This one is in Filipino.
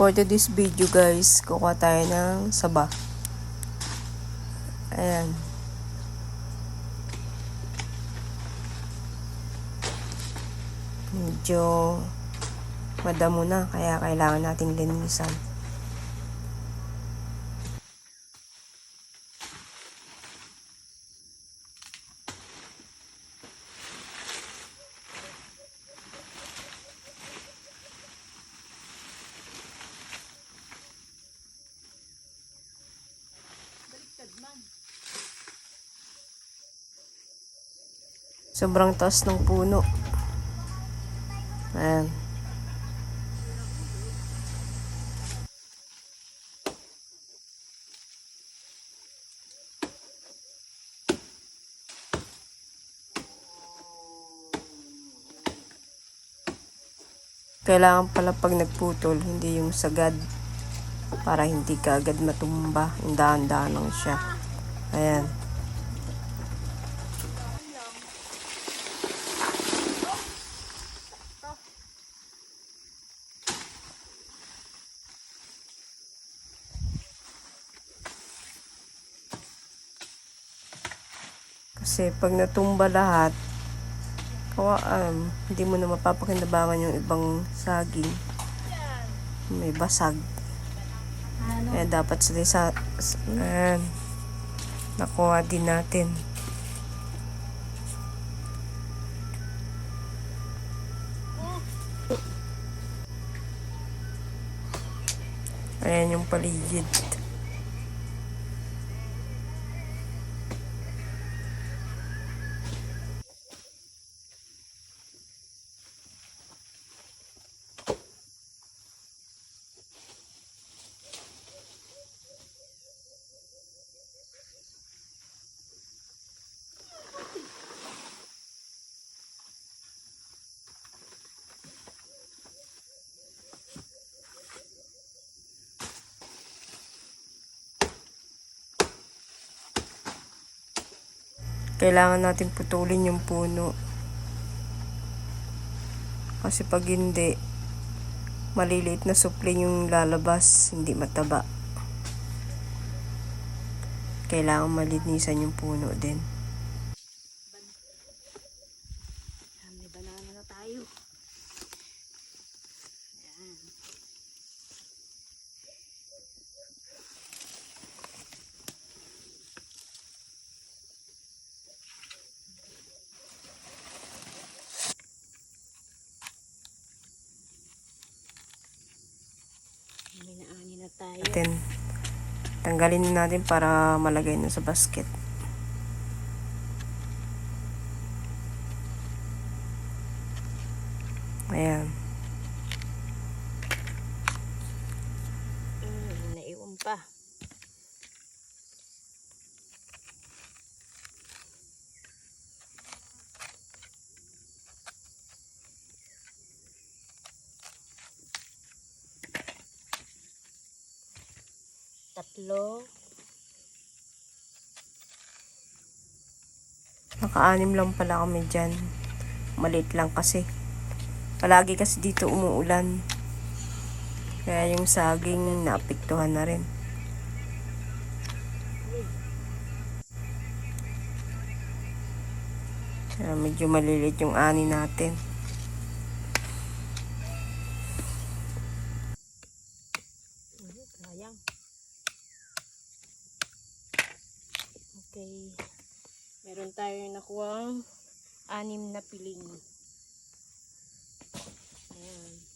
For today's video guys, kukuha tayo ng saba. Ayan. Medyo madamo na, kaya kailangan nating linisan. Sobrang taas ng puno. Ayan. Kailangan pala pag nagputol, hindi yung sagad. Para hindi ka agad matumba. Yung dahan-dahan lang siya. Ayan. Kasi pag natumba lahat, kawa, um, hindi mo na mapapakinabangan yung ibang saging. May basag. Kaya dapat sila sa... sa- Ayan. Nakuha din natin. Ayan yung paligid. Kailangan natin putulin yung puno. Kasi pag hindi, maliliit na supling yung lalabas, hindi mataba. Kailangan malinisan yung puno din. May banana na tayo. Ayan. May naani na tayo. Natin, tanggalin na natin para malagay na sa basket. Ayan. Tatlo. Nakaanim lang pala kami dyan. Malit lang kasi. Palagi kasi dito umuulan. Kaya yung saging naapektuhan na rin. Kaya medyo malilit yung ani natin. Okay. Meron tayo nakuha anim na piling. Ayan.